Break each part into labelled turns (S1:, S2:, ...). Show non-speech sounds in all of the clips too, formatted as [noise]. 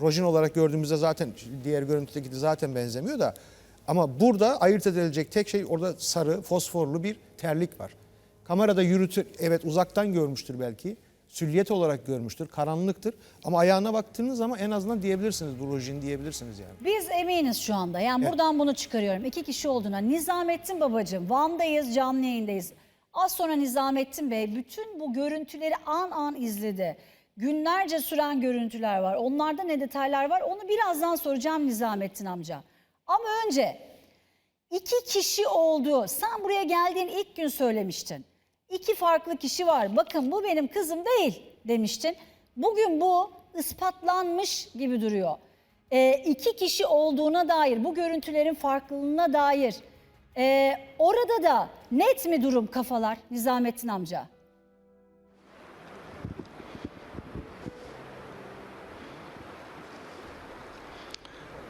S1: rojin olarak gördüğümüzde zaten diğer görüntüdeki de zaten benzemiyor da ama burada ayırt edilecek tek şey orada sarı fosforlu bir terlik var. Kamerada yürütür evet uzaktan görmüştür belki. Sülyet olarak görmüştür. Karanlıktır. Ama ayağına baktığınız zaman en azından diyebilirsiniz bu rojin diyebilirsiniz yani.
S2: Biz eminiz şu anda. Yani buradan bunu çıkarıyorum. İki kişi olduğuna. Nizamettin babacığım, Van'dayız, canlı yayındayız. Az sonra Nizamettin Bey bütün bu görüntüleri an an izledi. Günlerce süren görüntüler var. Onlarda ne detaylar var onu birazdan soracağım Nizamettin amca. Ama önce iki kişi oldu. Sen buraya geldiğin ilk gün söylemiştin. İki farklı kişi var. Bakın bu benim kızım değil demiştin. Bugün bu ispatlanmış gibi duruyor. Ee, iki kişi olduğuna dair, bu görüntülerin farklılığına dair ee, orada da net mi durum kafalar Nizamettin amca?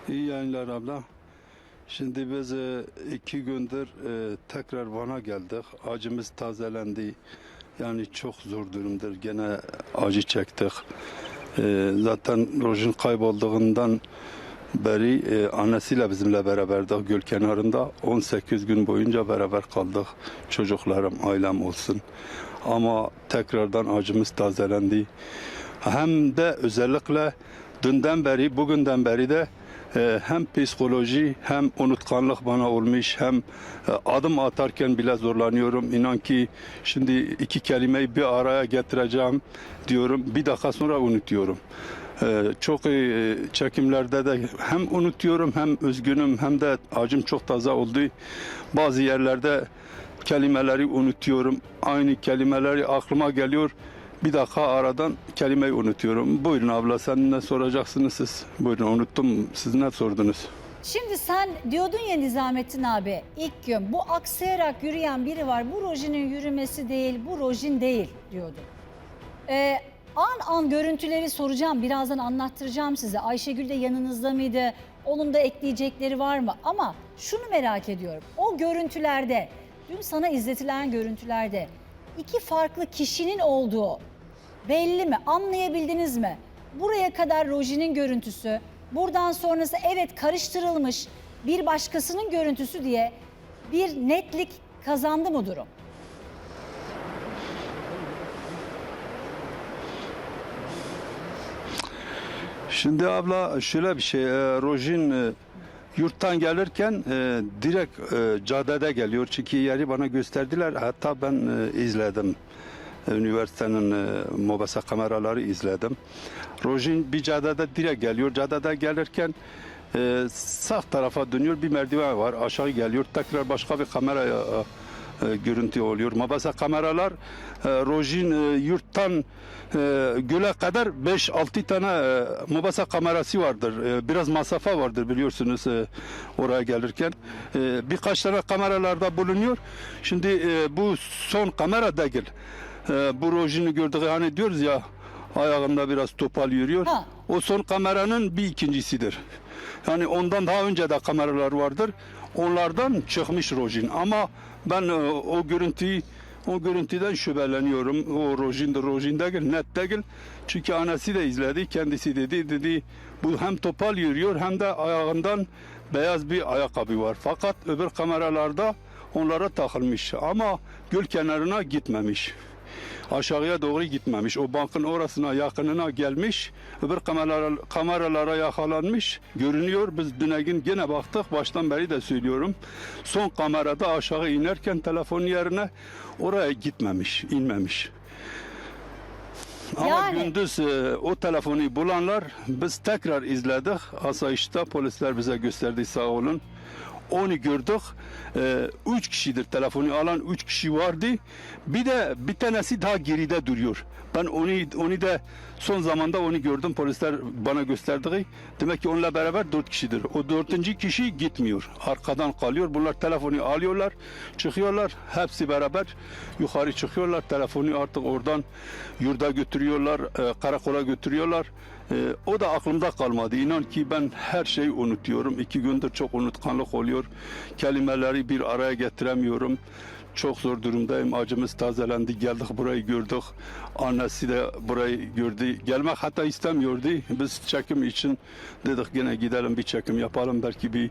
S3: İyi yayınlar abla. Şimdi biz e, iki gündür e, tekrar Van'a geldik. Acımız tazelendi. Yani çok zor durumdur. Gene acı çektik. E, zaten Rojin kaybolduğundan beri annesiyle bizimle beraberdik göl kenarında. 18 gün boyunca beraber kaldık. Çocuklarım, ailem olsun. Ama tekrardan acımız tazelendi. Hem de özellikle dünden beri, bugünden beri de hem psikoloji hem unutkanlık bana olmuş hem e, adım atarken bile zorlanıyorum. İnan ki şimdi iki kelimeyi bir araya getireceğim diyorum. Bir dakika sonra unutuyorum. E, Çok e, çekimlerde de hem unutuyorum hem üzgünüm hem de acım çok taze oldu. Bazı yerlerde kelimeleri unutuyorum. Aynı kelimeleri aklıma geliyor. Bir dakika aradan kelimeyi unutuyorum. Buyurun abla sen ne soracaksınız siz? Buyurun unuttum. Siz ne sordunuz?
S2: Şimdi sen diyordun ya Nizamettin abi ilk gün bu aksayarak yürüyen biri var. Bu rojinin yürümesi değil, bu rojin değil diyordun. Ee, an an görüntüleri soracağım. Birazdan anlattıracağım size. Ayşegül de yanınızda mıydı? Onun da ekleyecekleri var mı? Ama şunu merak ediyorum. O görüntülerde, dün sana izletilen görüntülerde iki farklı kişinin olduğu belli mi? Anlayabildiniz mi? Buraya kadar Roji'nin görüntüsü, buradan sonrası evet karıştırılmış bir başkasının görüntüsü diye bir netlik kazandı mı durum?
S3: Şimdi abla şöyle bir şey. e, Rojin e, yurttan gelirken e, direkt e, caddede geliyor. Çünkü yeri bana gösterdiler. Hatta ben e, izledim. Üniversitenin e, mobese kameraları izledim. Rojin bir caddede direkt geliyor. Caddede gelirken e, sağ tarafa dönüyor. Bir merdiven var. Aşağı geliyor. Tekrar başka bir kameraya e, görüntü oluyor. Mabasa kameralar e, Rojin e, yurttan e, göle kadar 5-6 tane e, Mabasa kamerası vardır. E, biraz masafe vardır biliyorsunuz e, oraya gelirken. E, birkaç tane kameralarda bulunuyor. Şimdi e, bu son kamera değil. E, bu Rojin'i gördük hani diyoruz ya ayağında biraz topal yürüyor.
S2: Ha.
S3: O son kameranın bir ikincisidir. Yani ondan daha önce de kameralar vardır. Onlardan çıkmış Rojin ama ben e, o görüntüyü o görüntüden şüpheleniyorum. O Rojin'dir, Rojin değil, net değil. Çünkü annesi de izledi, kendisi dedi, dedi bu hem topal yürüyor hem de ayağından beyaz bir ayakkabı var. Fakat öbür kameralarda onlara takılmış ama göl kenarına gitmemiş aşağıya doğru gitmemiş. O bankın orasına yakınına gelmiş. Öbür kameralara, kameralara yakalanmış. Görünüyor. Biz dün gün gene baktık. Baştan beri de söylüyorum. Son kamerada aşağı inerken telefon yerine oraya gitmemiş, inmemiş. Ama
S2: Yani-
S3: gündüz e, o telefonu bulanlar biz tekrar izledik. Asayişte polisler bize gösterdi sağ olun. Onu gördük. E, üç kişidir telefonu alan üç kişi vardı. Bir de bir tanesi daha geride duruyor. Ben onu onu da son zamanda onu gördüm. Polisler bana gösterdi. Demek ki onunla beraber dört kişidir. O dördüncü kişi gitmiyor. Arkadan kalıyor. Bunlar telefonu alıyorlar. Çıkıyorlar. Hepsi beraber yukarı çıkıyorlar. Telefonu artık oradan yurda götürüyorlar. e, karakola götürüyorlar. E, o da aklımda kalmadı. İnan ki ben her şeyi unutuyorum. İki gündür çok unutkanlık oluyor. Kelimeleri bir araya getiremiyorum. Çok zor durumdayım. Acımız tazelendi. Geldik burayı gördük. Annesi de burayı gördü. Gelmek hatta istemiyordu. Biz çekim için dedik gene gidelim bir çekim yapalım. Belki bir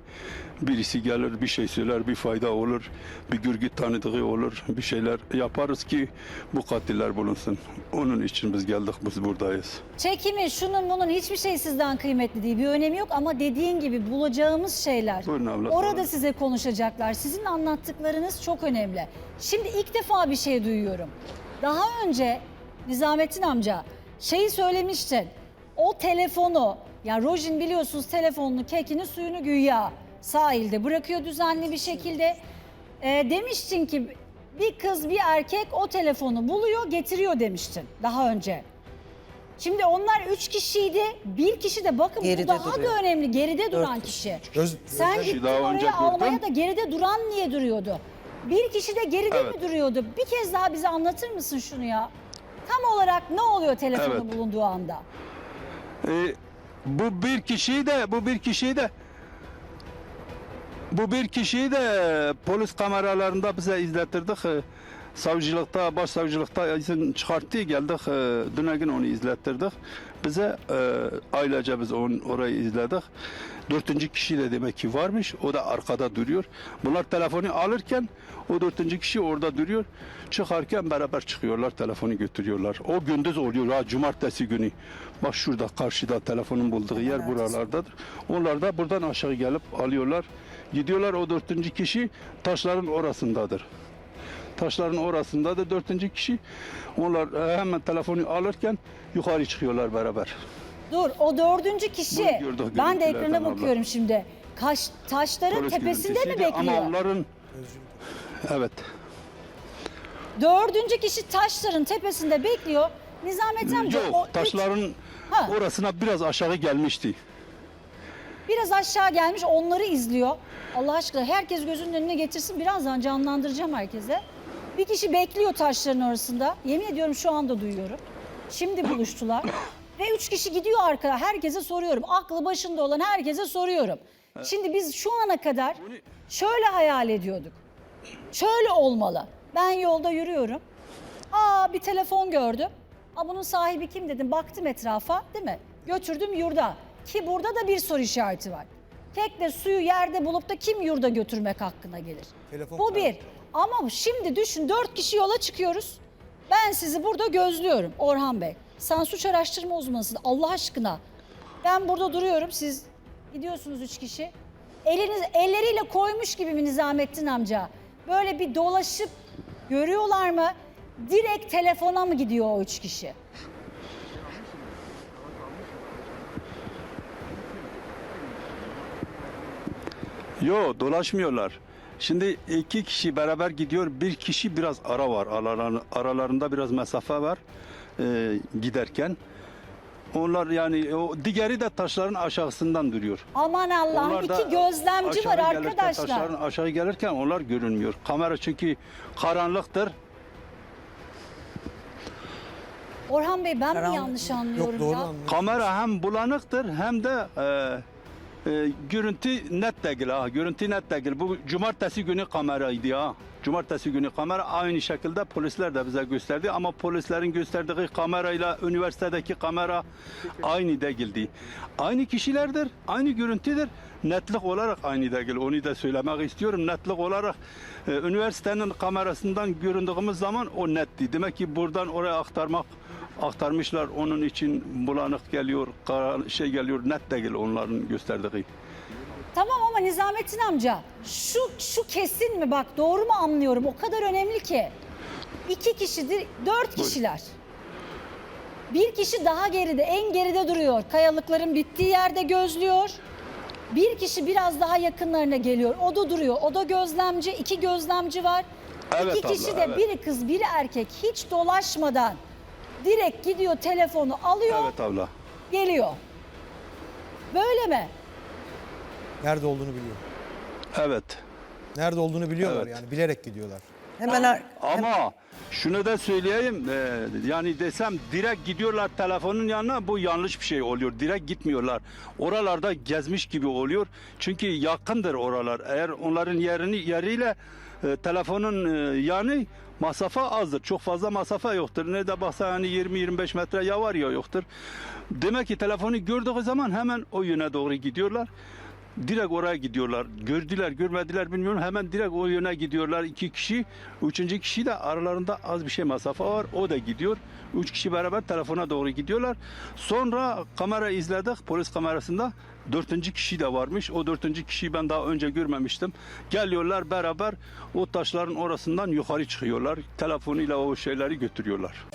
S3: birisi gelir bir şey söyler bir fayda olur. Bir gürgüt tanıdığı olur. Bir şeyler yaparız ki bu katiller bulunsun. Onun için biz geldik biz buradayız.
S2: Çekimi, şunun bunun hiçbir şey sizden kıymetli değil. Bir önemi yok ama dediğin gibi bulacağımız şeyler.
S3: Buyurun abla,
S2: Orada size konuşacaklar. Sizin anlattıklarınız çok önemli. Şimdi ilk defa bir şey duyuyorum. Daha önce Nizamettin amca şeyi söylemiştin. O telefonu, ya Rojin biliyorsunuz telefonunu, kekini, suyunu güya sahilde bırakıyor düzenli bir şekilde. Ee, demiştin ki bir kız bir erkek o telefonu buluyor getiriyor demiştin daha önce. Şimdi onlar üç kişiydi. Bir kişi de bakın bu
S4: Geride
S2: daha
S4: duruyor.
S2: da önemli. Geride duran kişi.
S1: Göz-
S2: Sen
S3: kişi
S2: gittin
S3: daha önce
S2: oraya almaya da geride duran niye duruyordu? Bir kişi de geride
S3: Evet.
S2: mi duruyordu? Bir kez daha bize anlatır mısın şunu ya? Tam olarak ne oluyor telefonu
S3: Evet.
S2: bulunduğu anda?
S3: Ee, bu bir kişiyi de bu bir kişiyi de bu bir kişiyi de polis kameralarında bize izlettirdik. Ee, Savcılıkta, başsavcılıkta izin çıkarttı geldik. Ee, Dün gün onu izlettirdik. Bize e, ailece biz onu, orayı izledik. Dörtüncü kişi de demek ki varmış. O da arkada duruyor. Bunlar telefonu alırken o dörtüncü kişi orada duruyor. Çıkarken beraber çıkıyorlar. Telefonu götürüyorlar. O gündüz oluyor. Ha, cumartesi günü. Bak şurada karşıda telefonun bulduğu yer buralardadır. Onlar da buradan aşağı gelip alıyorlar. Gidiyorlar o dörtüncü kişi taşların orasındadır. Taşların orasında da dörtüncü kişi. Onlar e, hemen telefonu alırken yukarı çıkıyorlar beraber.
S2: Dur o dördüncü kişi.
S3: Bunu gördük
S2: Ben de ekrana
S3: abla.
S2: bakıyorum şimdi. Kaş, taşların
S3: Polis
S2: tepesinde mi bekliyor?
S3: Ama onların evet.
S2: Dördüncü kişi taşların tepesinde bekliyor. Amca o
S3: Yok
S2: üç-
S3: taşların
S2: Ha.
S3: orasına biraz aşağı gelmişti.
S2: Biraz aşağı gelmiş onları izliyor. Allah aşkına herkes gözünün önüne getirsin. Birazdan canlandıracağım herkese. Bir kişi bekliyor taşların arasında. Yemin ediyorum şu anda duyuyorum. Şimdi buluştular. [coughs] Ve üç kişi gidiyor arkaya. Herkese soruyorum. Aklı başında olan herkese soruyorum. Şimdi biz şu ana kadar şöyle hayal ediyorduk. Şöyle olmalı. Ben yolda yürüyorum. Aa bir telefon gördüm. Aa bunun sahibi kim dedim. Baktım etrafa değil mi? Götürdüm yurda. Ki burada da bir soru işareti var. Tekne suyu yerde bulup da kim yurda götürmek hakkına gelir?
S1: Telefon
S2: Bu bir. Ama şimdi düşün dört kişi yola çıkıyoruz. Ben sizi burada gözlüyorum Orhan Bey. Sen suç araştırma uzmanısın Allah aşkına. Ben burada duruyorum siz gidiyorsunuz üç kişi. Eliniz elleriyle koymuş gibi mi Nizamettin amca? Böyle bir dolaşıp görüyorlar mı? Direkt telefona mı gidiyor o üç kişi?
S3: Yo dolaşmıyorlar. Şimdi iki kişi beraber gidiyor. Bir kişi biraz ara var. Aralar- Aralarında biraz mesafe var e, giderken. Onlar yani o diğeri de taşların aşağısından duruyor.
S2: Aman Allah'ım
S3: Onlar da
S2: iki gözlemci
S3: aşağı
S2: var
S3: gelirken,
S2: arkadaşlar.
S3: Taşların aşağı gelirken onlar görünmüyor. Kamera çünkü karanlıktır.
S2: Orhan Bey ben mi
S4: Karanlık.
S2: yanlış anlıyorum
S1: Yok doğru
S2: ya?
S1: anlıyorum.
S3: Kamera hem bulanıktır hem de e, e, görüntü net değil ha. Görüntü net değil. Bu cumartesi günü kameraydı ha. Cumartesi günü kamera aynı şekilde polisler de bize gösterdi ama polislerin gösterdiği kamerayla üniversitedeki kamera aynı değildi. Aynı kişilerdir, aynı görüntüdür. Netlik olarak aynı değil. Onu da söylemek istiyorum. Netlik olarak e, üniversitenin kamerasından göründüğümüz zaman o netti. Demek ki buradan oraya aktarmak aktarmışlar. Onun için bulanık geliyor, kara, şey geliyor, net değil onların gösterdiği.
S2: Tamam ama Nizamettin amca şu şu kesin mi bak doğru mu anlıyorum o kadar önemli ki. İki kişidir dört kişiler. Bir kişi daha geride en geride duruyor. Kayalıkların bittiği yerde gözlüyor. Bir kişi biraz daha yakınlarına geliyor. O da duruyor. O da gözlemci. iki gözlemci var.
S3: Evet
S2: İki kişi
S3: abla,
S2: de
S3: evet.
S2: biri kız biri erkek hiç dolaşmadan direkt gidiyor telefonu alıyor
S3: Evet abla.
S2: geliyor. Böyle mi?
S1: Nerede olduğunu biliyor.
S3: Evet.
S1: Nerede olduğunu biliyorlar
S3: Evet.
S1: yani bilerek gidiyorlar.
S4: Hemen ar-
S3: Ama şunu da söyleyeyim e, yani desem direkt gidiyorlar telefonun yanına bu yanlış bir şey oluyor. Direkt gitmiyorlar. Oralarda gezmiş gibi oluyor. Çünkü yakındır oralar. Eğer onların yerini yeriyle e, telefonun e, yanı masafa azdır. Çok fazla masafa yoktur. Ne de baksa yani 20-25 metre ya var ya yoktur. Demek ki telefonu gördüğü zaman hemen o yöne doğru gidiyorlar. Direkt oraya gidiyorlar. Gördüler, görmediler bilmiyorum. Hemen direkt o yöne gidiyorlar. iki kişi. Üçüncü kişi de aralarında az bir şey mesafe var. O da gidiyor. Üç kişi beraber telefona doğru gidiyorlar. Sonra kamera izledik. Polis kamerasında. Dördüncü kişi de varmış. O dördüncü kişiyi ben daha önce görmemiştim. Geliyorlar beraber o taşların orasından yukarı çıkıyorlar. Telefonuyla o şeyleri götürüyorlar.